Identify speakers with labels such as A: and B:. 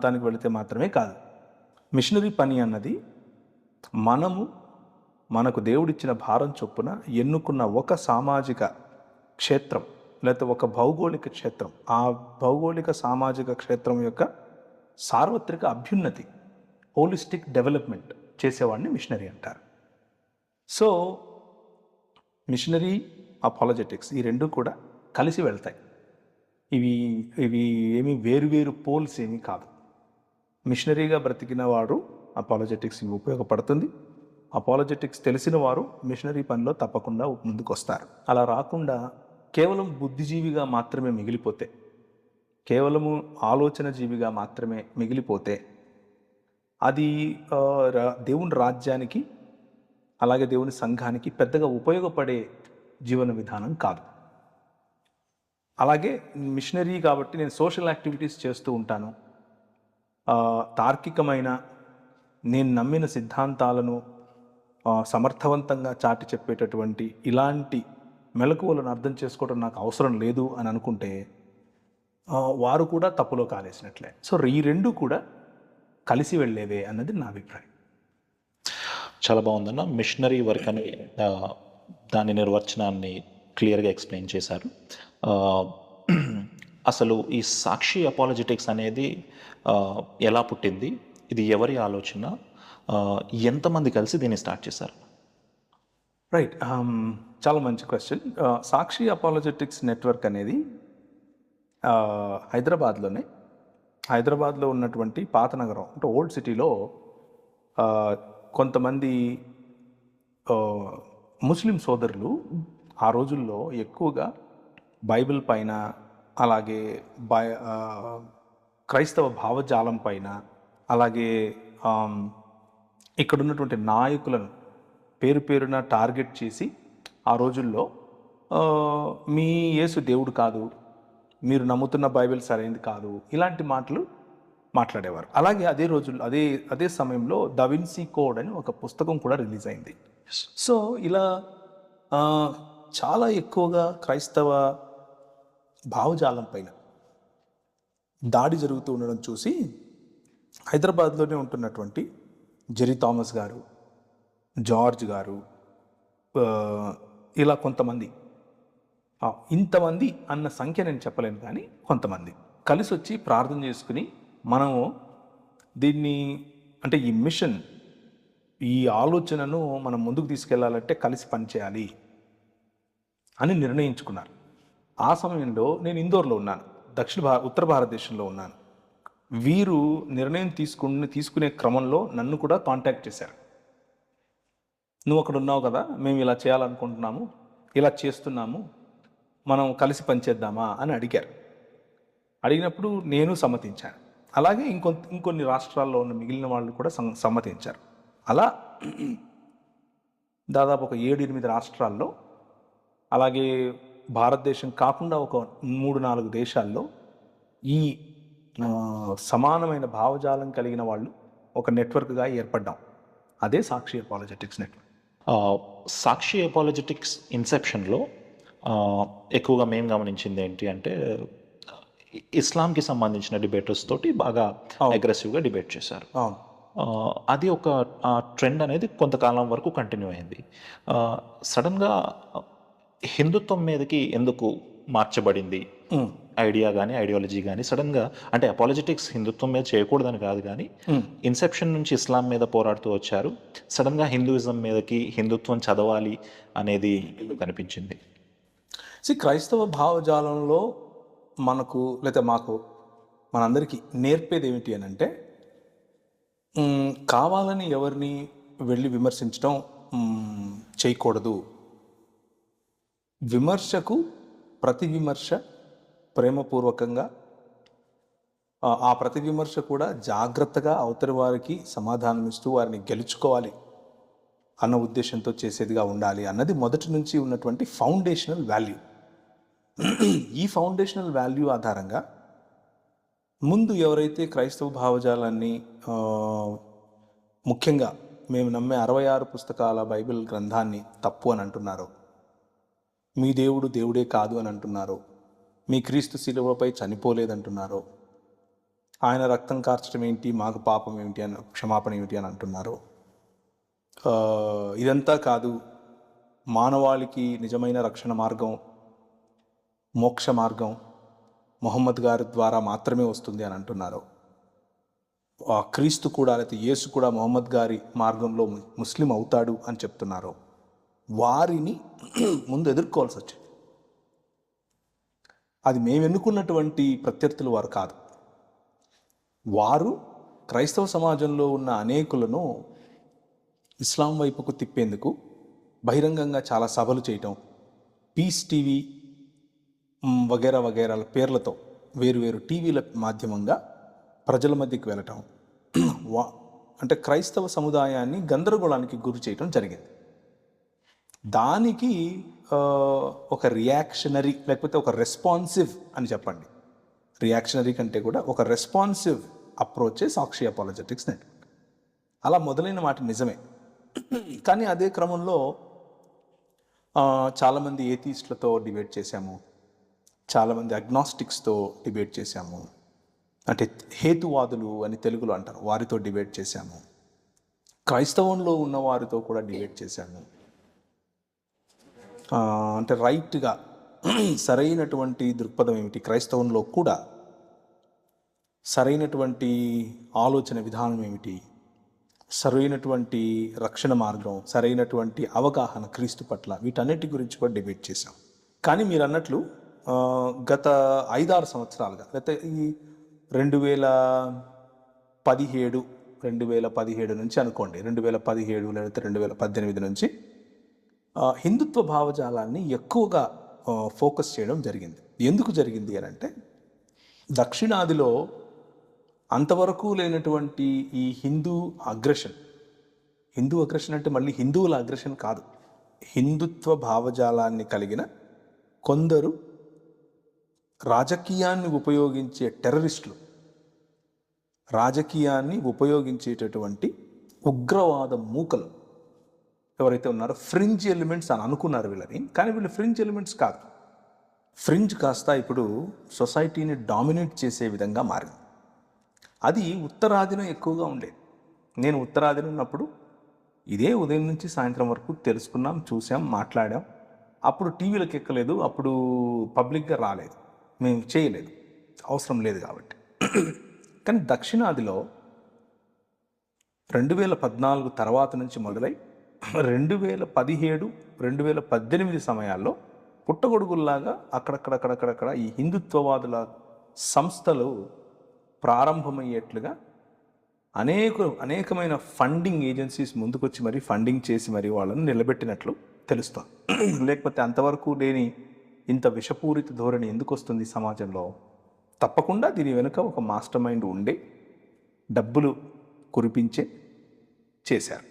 A: దానికి వెళితే మాత్రమే కాదు. మిషనరీ పని అన్నది మనము మనకు దేవుడిచ్చిన భారం చొప్పున ఎన్నుకున్న ఒక సామాజిక క్షేత్రం లేకపోతే ఒక భౌగోళిక క్షేత్రం. ఆ భౌగోళిక సామాజిక క్షేత్రం యొక్క సార్వత్రిక అభ్యున్నతి హోలిస్టిక్ డెవలప్మెంట్ చేసేవాడిని మిషనరీ అంటారు. సో మిషనరీ అపాలజెటిక్స్ ఈ రెండు కూడా కలిసి వెళ్తాయి. ఇవి ఇవి ఏమి వేరు వేరు పోల్స్ ఏమీ కాదు. మిషనరీగా బ్రతికిన వాడు అపాలజెటిక్స్ ఉపయోగపడుతుంది. అపాలజెటిక్స్ తెలిసిన వారు మిషనరీ పనిలో తప్పకుండా ముందుకు వస్తారు అలా రాకుండా కేవలం బుద్ధిజీవిగా మాత్రమే మిగిలిపోతే కేవలము ఆలోచన జీవిగా మాత్రమే మిగిలిపోతే అది రా- దేవుని రాజ్యానికి అలాగే దేవుని సంఘానికి పెద్దగా ఉపయోగపడే జీవన విధానం కాదు. అలాగే మిషనరీ కాబట్టి నేను సోషల్ యాక్టివిటీస్ చేస్తూ ఉంటాను. తార్కికమైన నేను నమ్మిన సిద్ధాంతాలను సమర్థవంతంగా చాటి చెప్పేటటువంటి ఇలాంటి మెలకువలను అర్థం చేసుకోవడం నాకు అవసరం లేదు అని అనుకుంటే వారు కూడా తప్పులో కాలేసినట్లే. సో ఈ రెండు కూడా కలిసి వెళ్ళేవే అన్నది నా అభిప్రాయం.
B: చాలా బాగుందన్న. మిషనరీ వర్క్ అని దాని నిర్వచనాన్ని క్లియర్గా ఎక్స్ప్లెయిన్ చేశారు. అసలు ఈ సాక్షి అపాలజెటిక్స్ అనేది ఎలా పుట్టింది? ఇది ఎవరి ఆలోచన? ఎంతమంది కలిసి దీన్ని స్టార్ట్ చేశారు?
A: రైట్ um, చాలా మంచి క్వశ్చన్ సాక్షి అపాలజెటిక్స్ నెట్వర్క్ అనేది హైదరాబాద్లోనే హైదరాబాద్లో ఉన్నటువంటి పాత నగరం అంటే ఓల్డ్ సిటీలో కొంతమంది ముస్లిం సోదరులు ఆ రోజుల్లో ఎక్కువగా బైబిల్ పైన అలాగే బై ఆ, క్రైస్తవ భావజాలం పైన అలాగే ఇక్కడ ఉన్నటువంటి నాయకులను పేరు పేరున టార్గెట్ చేసి ఆ రోజుల్లో మీ యేసు దేవుడు కాదు మీరు నమ్ముతున్న బైబిల్ సరైనది కాదు ఇలాంటి మాటలు మాట్లాడేవారు. అలాగే అదే రోజుల్లో అదే అదే సమయంలో దవిన్సీ కోడ్ అని ఒక పుస్తకం కూడా రిలీజ్ అయింది. సో ఇలా చాలా ఎక్కువగా క్రైస్తవ భావజాలం పైన దాడి జరుగుతూ ఉండడం చూసి హైదరాబాద్లోనే ఉంటున్నటువంటి జెరీ థామస్ గారు జార్జ్ గారు ఇలా కొంతమంది. ఇంతమంది అన్న సంఖ్య నేను చెప్పలేను కానీ కొంతమంది కలిసి వచ్చి ప్రార్థన చేసుకుని మనము దీన్ని అంటే ఈ మిషన్ ఈ ఆలోచనను మనం ముందుకు తీసుకెళ్ళాలంటే కలిసి పనిచేయాలి అని నిర్ణయించుకున్నారు. ఆ సమయంలో నేను ఇందోర్లో ఉన్నాను. దక్షిణ భార ఉత్తర భారతదేశంలో ఉన్నాను. వీరు నిర్ణయం తీసుకుని తీసుకునే క్రమంలో నన్ను కూడా కాంటాక్ట్ చేశారు. నువ్వు అక్కడ ఉన్నావు కదా మేము ఇలా చేయాలనుకుంటున్నాము ఇలా చేస్తున్నాము మనం కలిసి పనిచేద్దామా? అని అడిగారు. అడిగినప్పుడు నేను సమ్మతించాను. అలాగే ఇంకొ ఇంకొన్ని రాష్ట్రాల్లో ఉన్న మిగిలిన వాళ్ళు కూడా సం- సమ్మతించారు. అలా దాదాపు ఒక ఏడు ఎనిమిది రాష్ట్రాల్లో అలాగే భారతదేశం కాకుండా ఒక మూడు నాలుగు దేశాల్లో ఈ సమానమైన భావజాలం కలిగిన వాళ్ళు ఒక నెట్వర్క్గా ఏర్పడ్డాం. అదే Sakshi apologetics network.
B: Sakshi apologetics ఇన్సెప్షన్లో ఎక్కువగా మేము గమనించింది ఏంటి అంటే ఇస్లాంకి సంబంధించిన డిబేటర్స్ తోటి బాగా అగ్రెసివ్గా డిబేట్ చేశారు. అది ఒక ట్రెండ్ అనేది కొంతకాలం వరకు కంటిన్యూ అయింది. సడన్గా హిందుత్వం మీదకి ఎందుకు మార్చబడింది? ఐడియా కానీ ఐడియాలజీ కానీ సడన్గా అంటే అపాలజెటిక్స్ హిందుత్వం మీద చేయకూడదని కాదు కానీ. ఇన్సెప్షన్ నుంచి ఇస్లాం మీద పోరాడుతూ వచ్చారు. సడన్గా హిందూయిజం మీదకి హిందుత్వం చదవాలి అనేది కనిపించింది
A: సి క్రైస్తవ భావజాలంలో మనకు లేదా మాకు మనందరికీ నేర్పేది ఏమిటి అని అంటే కావాలని ఎవరిని వెళ్ళి విమర్శించడం చేయకూడదు. విమర్శకు ప్రతి విమర్శ ప్రేమపూర్వకంగా ఆ- ప్రతి విమర్శ కూడా జాగ్రత్తగా అవతలి వారికి సమాధానం ఇస్తూ వారిని గెలుచుకోవాలి అన్న ఉద్దేశంతో చేసేదిగా ఉండాలి అన్నది మొదటి నుంచి ఉన్నటువంటి ఫౌండేషనల్ వాల్యూ. ఈ ఫౌండేషనల్ వాల్యూ ఆధారంగా ముందు ఎవరైతే క్రైస్తవ భావజాలాన్ని ముఖ్యంగా మేము నమ్మే అరవై ఆరు పుస్తకాల బైబిల్ గ్రంథాన్ని తప్పు అని అంటున్నారో మీ దేవుడు దేవుడే కాదు అని అంటున్నారో. మీ క్రీస్తు శిలువపై చనిపోలేదంటున్నారో. ఆయన రక్తం కార్చడం ఏంటి? మాకు పాపం ఏమిటి అని క్షమాపణ ఏమిటి అని అంటున్నారు. ఇదంతా కాదు. మానవాళికి నిజమైన రక్షణ మార్గం మోక్ష మార్గం మొహమ్మద్ గారి ద్వారా మాత్రమే వస్తుంది అని అంటున్నారు. క్రీస్తు కూడా లేకపోతే యేసు కూడా మొహమ్మద్ గారి మార్గంలో ముస్లిం అవుతాడు అని చెప్తున్నారు. వారిని ముందు ఎదుర్కోవాల్సి వచ్చింది. అది మేము ఎన్నుకున్నటువంటి ప్రత్యర్థులు వారు కాదు. వారు క్రైస్తవ సమాజంలో ఉన్న అనేకులను ఇస్లాం వైపుకు తిప్పేందుకు బహిరంగంగా చాలా సభలు చేయటం పీస్ టీవీ మ్, వగేరా వగేరాల పేర్లతో వేరువేరు టీవీల మాధ్యమంగా ప్రజల మధ్యకి వెళ్ళటం వా అంటే క్రైస్తవ సముదాయాన్ని గందరగోళానికి గురి చేయటం జరిగింది. దానికి ఒక రియాక్షనరీ లేకపోతే ఒక రెస్పాన్సివ్ అని చెప్పండి. రియాక్షనరీ కంటే కూడా ఒక రెస్పాన్సివ్ అప్రోచే సాక్షి అపాలజెటిక్స్ నెట్వర్క్ అలా మొదలైన మాట నిజమే. కానీ అదే క్రమంలో చాలామంది ఏథీస్ట్లతో డిబేట్ చేశాము. చాలామంది అగ్నాస్టిక్స్తో డిబేట్ చేశాము. అంటే హేతువాదులు అని తెలుగులో అంటారు. వారితో డిబేట్ చేశాము. క్రైస్తవంలో ఉన్న వారితో కూడా డిబేట్ చేశాము. అంటే రైట్గా సరైనటువంటి దృక్పథం ఏమిటి? క్రైస్తవంలో కూడా సరైనటువంటి ఆలోచన విధానం ఏమిటి? సరైనటువంటి రక్షణ మార్గం సరైనటువంటి అవగాహన క్రీస్తు పట్ల వీటన్నిటి గురించి కూడా డిబేట్ చేశాం. కానీ మీరు అన్నట్లు గత ఐదారు సంవత్సరాలుగా లేకపోతే ఈ రెండు వేల పదిహేడు రెండు వేల పదిహేడు నుంచి అనుకోండి రెండు వేల పదిహేడు లేకపోతే రెండు వేల పద్దెనిమిది నుంచి హిందుత్వ భావజాలాన్ని ఎక్కువగా ఫోకస్ చేయడం జరిగింది. ఎందుకు జరిగింది అని అంటే దక్షిణాదిలో అంతవరకు లేనటువంటి ఈ హిందూ అగ్రెషన్ హిందూ అగ్రెషన్ అంటే మళ్ళీ హిందువుల అగ్రెషన్ కాదు. హిందుత్వ భావజాలాన్ని కలిగిన కొందరు రాజకీయాన్ని ఉపయోగించే టెర్రరిస్టులు రాజకీయాన్ని ఉపయోగించేటటువంటి ఉగ్రవాద మూకలు ఎవరైతే ఉన్నారో ఫ్రింజ్ ఎలిమెంట్స్ అని అనుకున్నారు వీళ్ళని కానీ వీళ్ళు ఫ్రింజ్ ఎలిమెంట్స్ కాదు. ఫ్రింజ్ కాస్త ఇప్పుడు సొసైటీని డామినేట్ చేసే విధంగా మారింది. అది ఉత్తరాదిన ఎక్కువగా ఉండేది. నేను ఉత్తరాదిన ఉన్నప్పుడు ఇదే ఉదయం నుంచి సాయంత్రం వరకు తెలుసుకున్నాం చూసాం మాట్లాడాం. అప్పుడు టీవీలకు ఎక్కలేదు అప్పుడు పబ్లిక్గా రాలేదు. మేము చేయలేదు. అవసరం లేదు కాబట్టి. కానీ దక్షిణాదిలో రెండు వేల పద్నాలుగు తర్వాత నుంచి మొదలై రెండు వేల పదిహేడు రెండు వేల పద్దెనిమిది సమయాల్లో పుట్టగొడుగుల్లాగా అక్కడక్కడక్కడక్కడక్కడ ఈ హిందుత్వవాదుల సంస్థలు ప్రారంభమయ్యేట్లుగా అనేక అనేకమైన ఫండింగ్ ఏజెన్సీస్ ముందుకొచ్చి మరి ఫండింగ్ చేసి మరి వాళ్ళని నిలబెట్టినట్లు తెలుస్తుంది. లేకపోతే అంతవరకు లేని ఇంత విషపూరిత ధోరణి ఎందుకు వస్తుంది సమాజంలో? తప్పకుండా దీని వెనుక ఒక మాస్టర్ మైండ్ ఉండే డబ్బులు కురిపించే చేశారు.